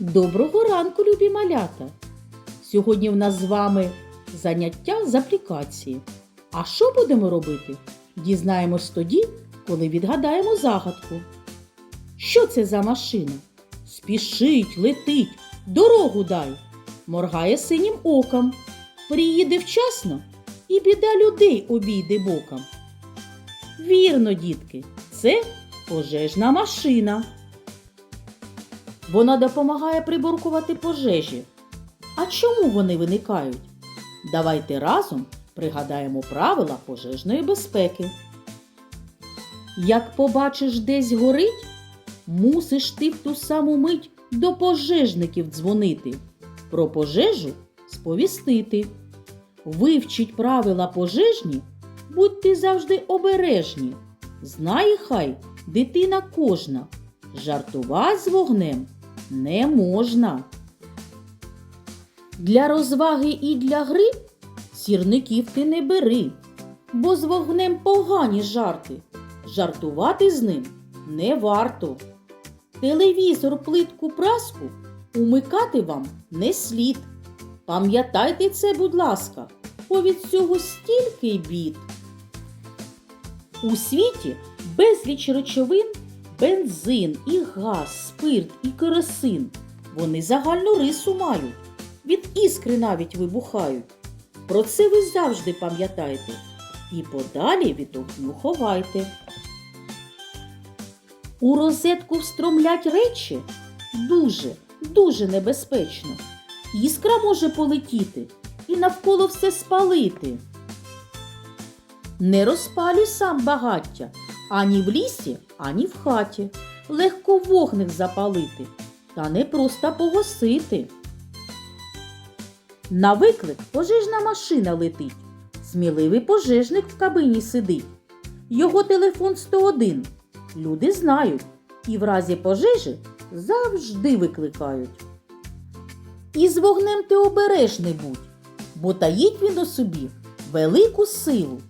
Доброго ранку, любі малята! Сьогодні в нас з вами заняття з аплікації. А що будемо робити? Дізнаємось тоді, коли відгадаємо загадку. Що це за машина? Спішить, летить, дорогу дай, моргає синім оком, приїде вчасно і біда людей обійде боком. Вірно, дітки, це пожежна машина. Вона допомагає приборкувати пожежі. А чому вони виникають? Давайте разом пригадаємо правила пожежної безпеки. Як побачиш десь горить, мусиш ти в ту саму мить до пожежників дзвонити, про пожежу сповістити. Вивчіть правила пожежні, будьте завжди обережні. Знає хай дитина кожна, жартувати з вогнем не можна. Для розваги і для гри сірників ти не бери, бо з вогнем погані жарти. Жартувати з ним не варто. Телевізор, плитку, праску умикати вам не слід. Пам'ятайте це, будь ласка, бо від цього стільки бід. У світі безліч речовин, бензин, і газ, спирт і керосин. Вони загальну рису мають, від іскри навіть вибухають. Про це ви завжди пам'ятайте і подалі від огню ховайте. У розетку встромлять речі дуже, дуже небезпечно. Іскра може полетіти і навколо все спалити. Не розпалюй сам багаття ані в лісі, ані в хаті. Легко вогник запалити, та не просто погасити. На виклик пожежна машина летить. Сміливий пожежник в кабині сидить. Його телефон 101. Люди знають і в разі пожежі завжди викликають. І з вогнем ти обережний будь, бо таїть він у собі велику силу.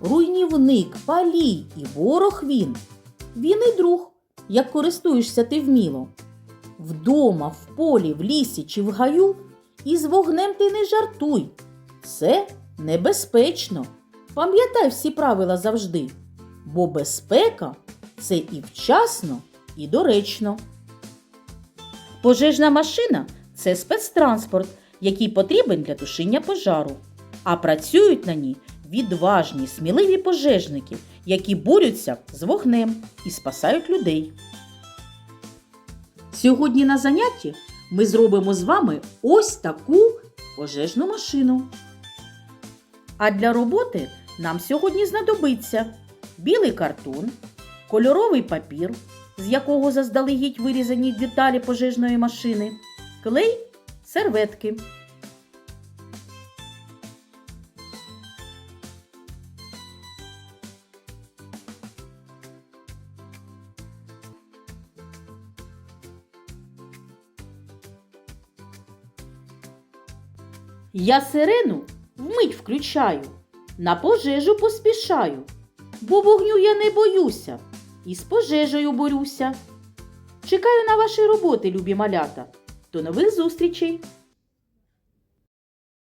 Руйнівник, палій і ворог він. Він і друг, як користуєшся ти вміло. Вдома, в полі, в лісі чи в гаю із вогнем ти не жартуй. Це небезпечно. Пам'ятай всі правила завжди, бо безпека це і вчасно, і доречно. Пожежна машина це спецтранспорт, який потрібен для тушіння пожару. А працюють на ній відважні, сміливі пожежники, які борються з вогнем і спасають людей. Сьогодні на занятті ми зробимо з вами ось таку пожежну машину. А для роботи нам сьогодні знадобиться білий картон, кольоровий папір, з якого заздалегідь вирізані деталі пожежної машини, клей, серветки. Я сирену вмить включаю, на пожежу поспішаю, бо вогню я не боюся і з пожежею борюся. Чекаю на ваші роботи, любі малята. До нових зустрічей!